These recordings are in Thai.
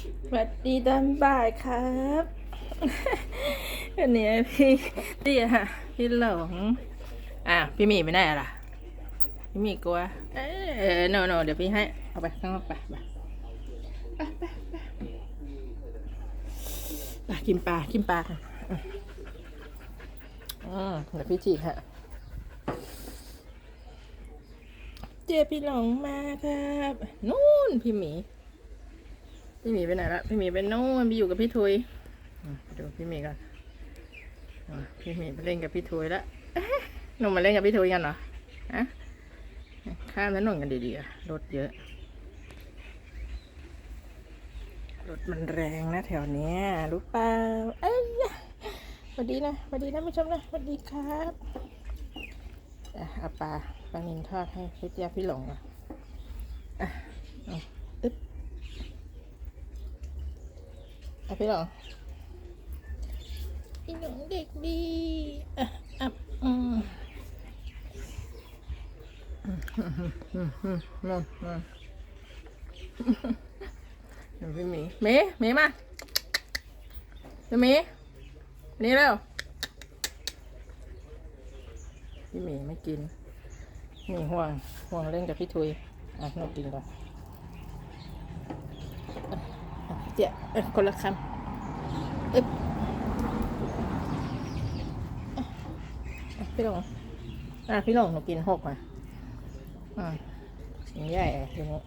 สวัสดีตอนบ่ายครับวันนี้พี่เตี้ยพี่หลงอะพี่หมีไปไหนอะล่ะพี่หมีกลัวเออโนโนเดี๋ยวพี่ให้เอาไปข้างนอกไปไปไปไปไปกินปลากินปลาค่ะอืมเดี๋ยวพี่จีกฮะเจอพี่หลงมาครับนู่นพี่หมี พี่หมีไปไหนละพี่หมีไปนู่นไปอยู่กับพี่ทุยอืมไปดูพี่หมีก่อนอะพี่หมีไปเล่นกับพี่ทุยแล้วเอ๊ะหนุ่มมาเล่นกับพี่ทุยกันเหรอฮะข้ามถนนกันดีๆอะรถเยอะรถมันแรงนะแถวเนี้ยรู้เปล่าเอ้ยสวัสดีนะสวัสดีนะผู้ชมนะสวัสดีครับอะเอาปลาปลานินทอดให้พี่เจี๊ยบพี่หลงอะอะ อาอึ๊บอะพี่หลงพี่หลงเด็กดีอะอะอืมอืมอืมอืมอืมอืมอืมเดี๋ยวพี่หมีหมีหมีมาเดี๋ยวหมีนี่เร็วพี่หมีไม่กินหมีห่วงห่วงเล่นกับพี่ทุยอะหนูกินก่อน เจ๊ะเอ้ยคนละคำอึ๊บพี่หลงอะพี่หลงหนูกินหกมาอ่าชิ้นใหญ่ทีนี้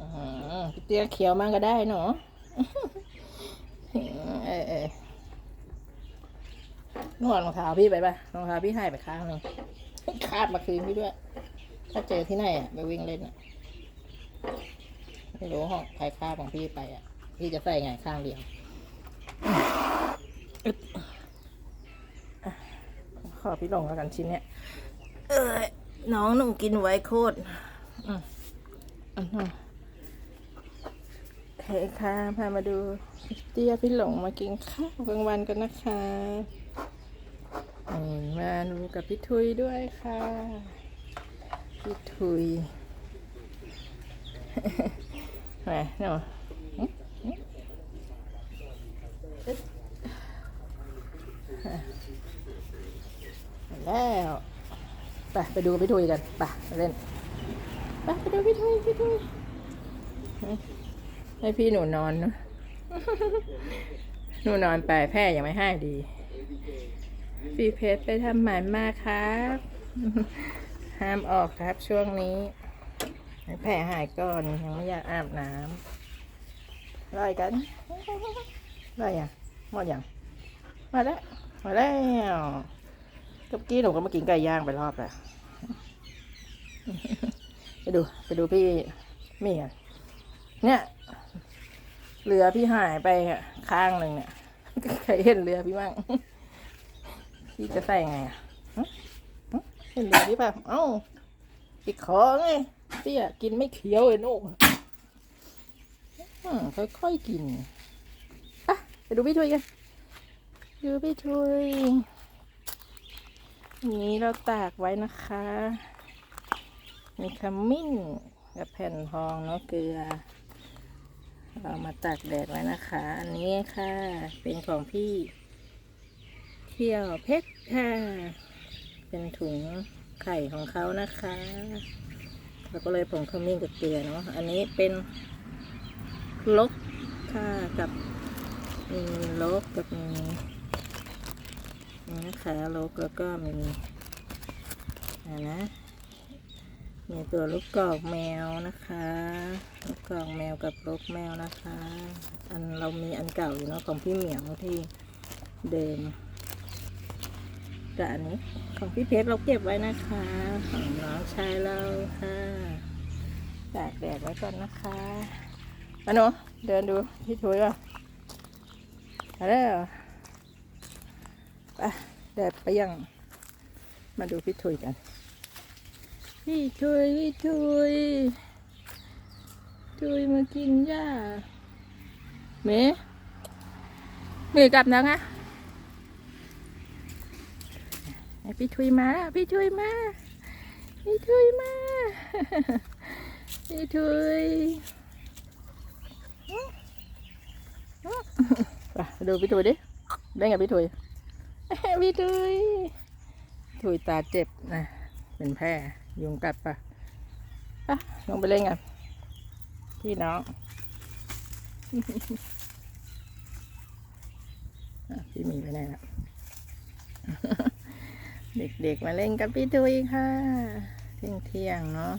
อ่าพี่เตี้ยเขียวมากก็ได้หนูเออเออนวดรองเท้าพี่ไปป่ะรองเท้าพี่ให้ไปข้างหนึ่งคาบมาคืนพี่ด้วย ถ้าเจอที่ไหนอะไปวิ่งเล่นอะ ไม่รู้ห้องใครข้าบของพี่ไปอะ พี่จะใส่ไงข้างเดียวอึ๊บอะขอพี่ลงแล้วกันชิ้นเนี้ยเอ้ยน้องหนูกินไว้โคตรอืมอืมเฮ้ยค่ะพามาดูเตี้ยพี่หลงมากินข้าวกลางวันกันนะคะอืมมาดูกับพี่ทุยด้วยค่ะ พี่ทุย แหมเนาะแล้วไปไปดูพี่ทุยกันไปเล่นไปไปดูพี่ทุยพี่ทุยให้พี่หนูนอนเนะหนูนอนไปแพร่ยังไม่ให้ดีพี่เพชรไปทำหมันมากครับ ห้ามออกครับช่วงนี้ ให้แผลหายก่อนยังไม่อยากอาบน้ำไล่กันไล่ยังหมดยังมาแล้วมาแล้วกับกี้หนูก็มากินไก่ย่างไปรอบแล้วไปดูไปดูพี่เมียนเนี่ยเรือพี่หายไปอะข้างหนึ่งเนี่ยใครเห็นเรือพี่บ้างพี่จะใส่ไงอะเห็นเรือพี่ป่ะเอ้าติดคอไง เตี้ยกินไม่เคี้ยวเลยโน่อืมค่อยๆกินอะไปดูพี่ทุยกัน ดูพี่ทุยนนี้เราตากไว้นะคะ มีขมิ้นกับแผ่นทองเนาะเกลือ เรามาตากแดดไว้นะคะ อันนี้ค่ะ เป็นของพี่เที่ยวเพชรค่ะ เป็นถุงไข่ของเขานะคะ แล้วก็เลยผงขมิ้นกับเกลือเนาะอันนี้เป็นลกค่ะกับมีลกกับมีนี่นะคะลกแล้วก็มีอ่านะมีตัวลูกกอกแมวนะคะลูกกอกแมวกับลกแมวนะคะ อันเรามีอันเก่าอยู่เนาะของพี่เหมียวที่เดิม กับอันนี้ ของพี่เพชรเราเก็บไว้นะคะ ของน้องชายเราค่ะตากแดดไว้ก่อนนะคะมาหนูเดินดูพี่ถุยว่ะมาแล้วไปแดดไปยัง มาดูพี่ถุยกัน พี่ถุยพี่ถุยถุยมากินหญ้าเมเมกลับนะไงไพี่ช่วยมาพี่ช่วยมาพี่ช่วยมาพี่ช่วยดูพี่ทุยดิเด้นกับพี่ทุยพี่ทุยถุยตาเจ็บนะเป็นแผลยุงกัดปะปะลงไปเล่นกันพี่น้องพี่มีไปไหนละ เด็กๆมาเล่นกับพี่ทุยค่ะ เที่ยงเที่ยงๆเนาะ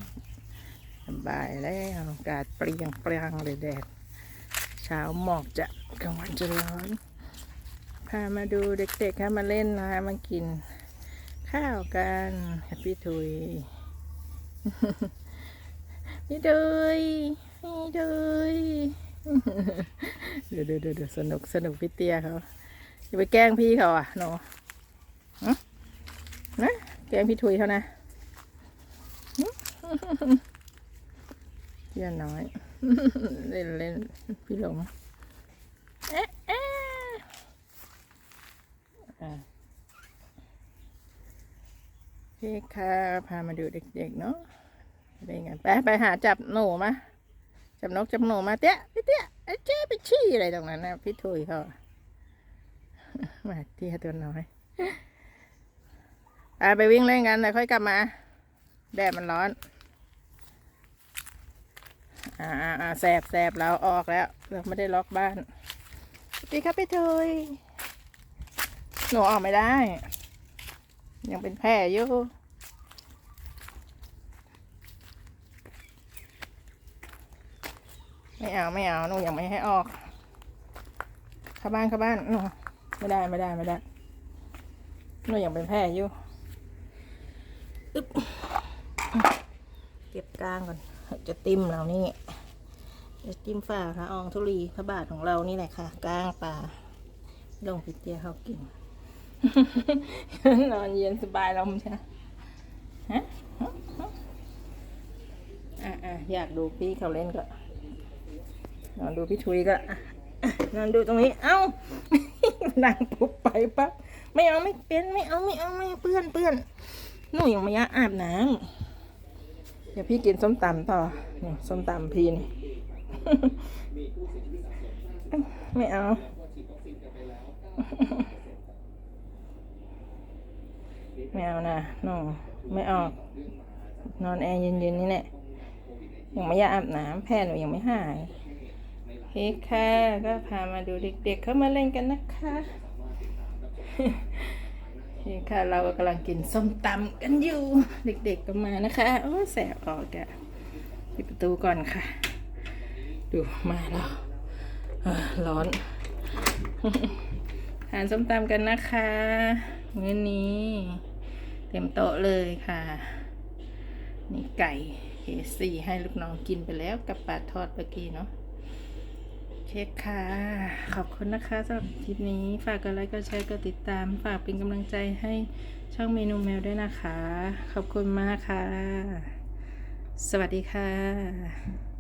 สบายแล้วอากาศเปรียงเปรียงเลยแดด เช้าหมอกจะกลางวันจะร้อน พามาดูเด็กๆค่ะมาเล่นนะมากิน ข้าวกันกับพี่ทุย พี่ทุยพี่ทุยเดี๋ยวเดี๋ยวเดี๋ยวสนุกสนุกพี่เตี้ยเขาอย่าไปแกล้งพี่เขาอะหนูหึ นะแกงพี่ทุยเขานะเตี้ยน้อย เล่นเล่นพี่หลงเอ๊ะเอ๊ะอ่ค่ะพามาดูเด็กๆเนาะเป็นไงไปไปหาจับหนูมาจับนกจับหนูมาเตี้ยพี่เตี้ยไอ้เจ๊ไปชี้อะไรตรงนั้นนะพี่ทุยเขามาเตี้ยตัวน้อย ไปไปวิ่งเล่นกันแต่ค่อยกลับมา แดดมันร้อน อ่าอ่าแสบแสบแล้วออกแล้วเราไม่ได้ล็อกบ้านดีครับพี่เทยหนูออกไม่ได้ ยังเป็นแผลอยู่ไม่เอาไม่เอาหนูยังไม่ให้ออกเข้าบ้านเข้าบ้านหนูไม่ได้ไม่ได้ไม่ได้หนูยังเป็นแผลอยู่ อึ๊บเก็บกลางก่อน จะติ้มเรานี่จะติ้มฝ่าค่ะอองทุลีพระบาทของเรานี่แหละค่ะกลางป่าลงพิเตียเขากินนอนเย็นสบายเราไม่ใช่ฮะฮะฮะอะอะอยากดูพี่เขาเล่นก็นอนดูพี่ชุยก็อ่อะนอนดูตรงนี้ เอ้านั่งปุ๊บไปปั๊บไม่เอาไม่เป็นไม่เอาไม่เอาไม่เอาเปื้อนเปื้อน หนูยังไม่อยากอาบน้ำเดี๋ยวพี่กินส้มตำต่อนี่ส้มตำพี่นี่ไม่เอา ไม่เอานะหนูไม่ออก นอนแอร์เย็นๆนี่แหละยังไม่อยากอาบน้ำแพ้หนูยังไม่หายเฮ้ค่ะ ก็พามาดูเด็กๆ เข้ามาเล่นกันนะคะ เฮ้ค่ะเรากำลังกินส้มตำกันอยู่ เด็กๆก็มานะคะโอ้แสบออกอะปิดประตูก่อนค่ะ ดูมาแล้วร้อนทานส้มตำกันนะคะมื้อนี้ เต็มโต๊ะเลยค่ะ นี่ไก่เคสี่ให้ลูกน้องกินไปแล้วกับปลาทอดเมื่อกี้เนาะ เคค่ะ ขอบคุณนะคะสำหรับคลิปนี้ฝากกดไลค์กดแชร์กดติดตาม ฝากเป็นกำลังใจให้ช่องเมนูแมวด้วยนะคะ ขอบคุณมากค่ะ สวัสดีค่ะ